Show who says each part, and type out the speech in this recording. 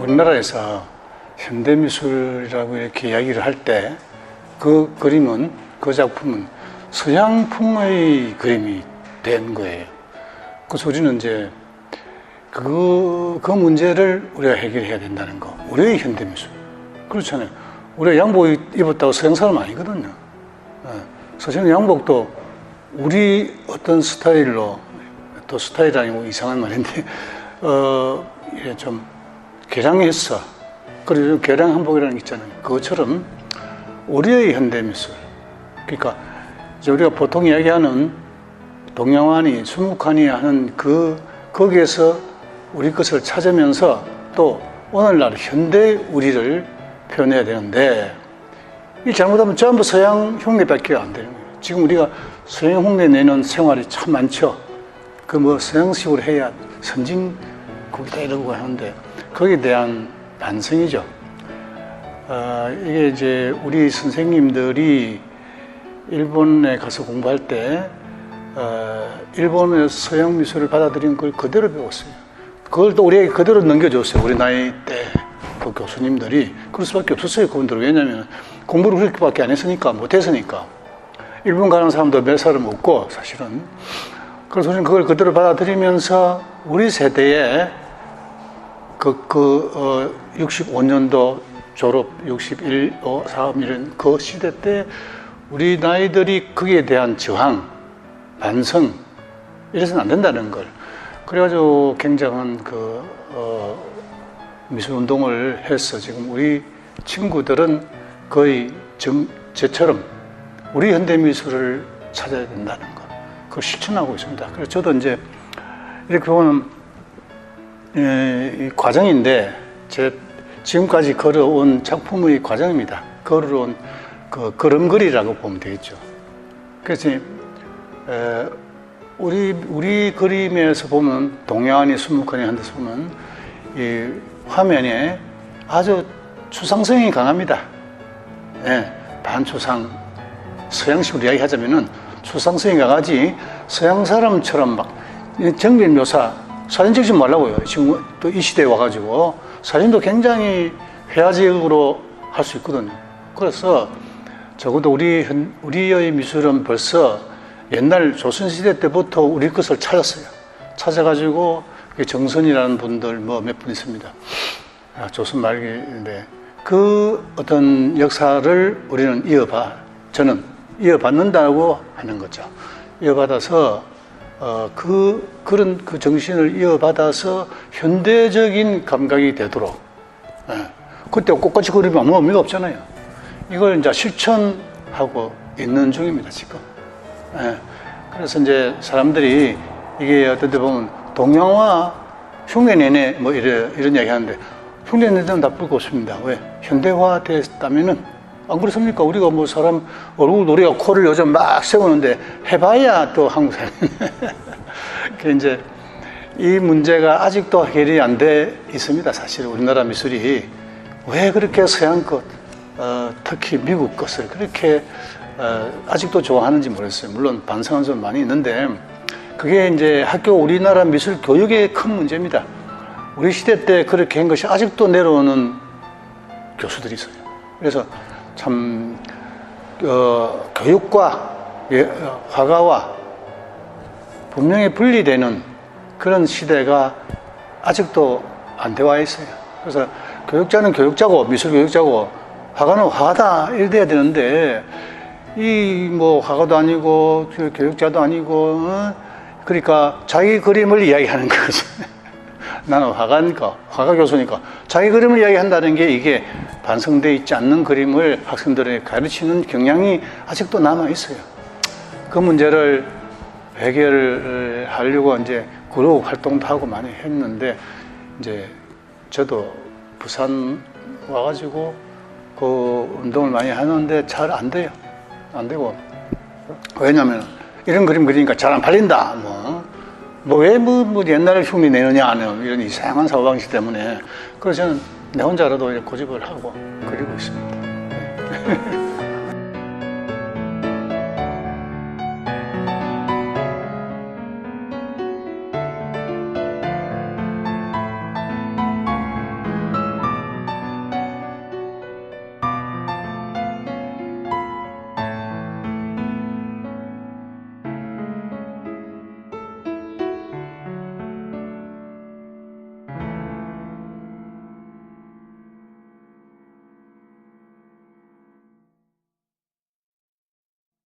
Speaker 1: 우리나라에서 현대미술이라고 이렇게 이야기를 할 때 그 그림은 그 작품은 서양풍의 그림이 된 거예요. 그래서 우리는 이제 그, 그 문제를 우리가 해결해야 된다는 거. 우리의 현대미술. 그렇잖아요. 우리가 양복 입었다고 서양 사람 아니거든요. 예. 사실은 양복도 우리 어떤 스타일로 또 스타일 아니고 이상한 말인데 어, 좀 개량했어. 그리고 개량 한복이라는 게 있잖아요. 그것처럼 우리의 현대 미술. 그러니까 이제 우리가 보통 이야기하는 동양화니 수묵화니 하는 그 거기에서 우리 것을 찾으면서 또 오늘날 현대 우리를 표현해야 되는데 이 잘못하면 전부 서양 흉내밖에 안 되는 거예요. 지금 우리가 서양 흉내 내는 생활이 참 많죠. 그 뭐 서양식으로 해야 선진국이다 이러고 하는데 거기에 대한 반성이죠. 어, 이게 이제 우리 선생님들이 일본에 가서 공부할 때 어, 일본의 서양 미술을 받아들인 걸 그대로 배웠어요. 그걸 또 우리에게 그대로 넘겨줬어요. 우리 나이 때 그 교수님들이 그럴 수밖에 없었어요. 그분들은 왜냐하면 공부를 그렇게밖에 안 했으니까 못했으니까 일본 가는 사람도 몇 사람 없고 사실은 그래서 우리는 그걸 그대로 받아들이면서 우리 세대에 그, 그, 어, 65년도 졸업 61, 5, 3 이런 그 시대 때 우리 나이들이 거기에 대한 저항, 반성, 이래서는 안 된다는 걸. 그래가지고 굉장한 그, 어, 미술 운동을 해서 지금 우리 친구들은 거의 정, 저처럼 우리 현대 미술을 찾아야 된다는 거. 그걸 실천하고 있습니다. 그래서 저도 이제 이렇게 보면 과정인데 제 지금까지 걸어온 작품의 과정입니다. 걸어온 그 걸음걸이라고 보면 되겠죠. 그래서 에, 우리 우리 그림에서 보면 동양이 수묵하니 한 데서 보면 이 화면에 아주 추상성이 강합니다. 예, 반추상 서양식으로 이야기하자면은 추상성이 강하지 서양 사람처럼 막 정밀 묘사 사진 찍지 말라고요. 지금 또 이 시대에 와가지고 사진도 굉장히 회화적으로 할 수 있거든요. 그래서 적어도 우리 현- 우리의 미술은 벌써 옛날 조선시대 때부터 우리 것을 찾았어요. 찾아가지고 그 정선이라는 분들 뭐 몇 분 있습니다. 아, 조선 말기인데 그 어떤 역사를 우리는 이어봐 저는 이어받는다고 하는 거죠. 이어받아서 어, 그 그런 그 정신을 이어받아서 현대적인 감각이 되도록 예. 그때 꽃같이 그리면 아무 의미가 없잖아요. 이걸 이제 실천하고 있는 중입니다 지금. 예. 그래서 이제 사람들이 이게 데 보면 동양화 흉내 내내 뭐 이래, 이런 이야기 하는데 흉내 내는 나쁠 거 없습니다. 왜? 현대화 됐다면은 안 그렇습니까? 우리가 뭐 사람 얼굴 노래가 코를 요즘 막 세우는데 해봐야 또 한국 사람. 그 이제 이 문제가 아직도 해결이 안 돼 있습니다. 사실 우리나라 미술이 왜 그렇게 서양 것, 어, 특히 미국 것을 그렇게 어, 아직도 좋아하는지 모르겠어요. 물론 반성하는 점 많이 있는데 그게 이제 학교 우리나라 미술 교육의 큰 문제입니다. 우리 시대 때 그렇게 한 것이 아직도 내려오는 교수들이 있어요. 그래서 참 어, 교육과 예, 어, 화가와 분명히 분리되는 그런 시대가 아직도 안 되어 있어요. 그래서 교육자는 교육자고 미술 교육자고 화가는 화가다 이래 돼야 되는데 이 뭐 화가도 아니고 그 교육자도 아니고 어? 그러니까 자기 그림을 이야기하는 거죠. 나는 화가니까 화가 교수니까 자기 그림을 이야기한다는 게 이게 반성돼 있지 않는 그림을 학생들에게 가르치는 경향이 아직도 남아 있어요. 그 문제를 해결을 하려고 이제 그룹 활동도 하고 많이 했는데 이제 저도 부산 와가지고 그 운동을 많이 하는데 잘 안 돼요. 안 되고 왜냐면 이런 그림 그리니까 잘 안 팔린다. 뭐. 뭐왜 뭐, 뭐 옛날 흉내 내느냐 하는 이런 이상한 사고방식 때문에 그래서 저는 내 혼자라도 고집을 하고 그리고 있습니다.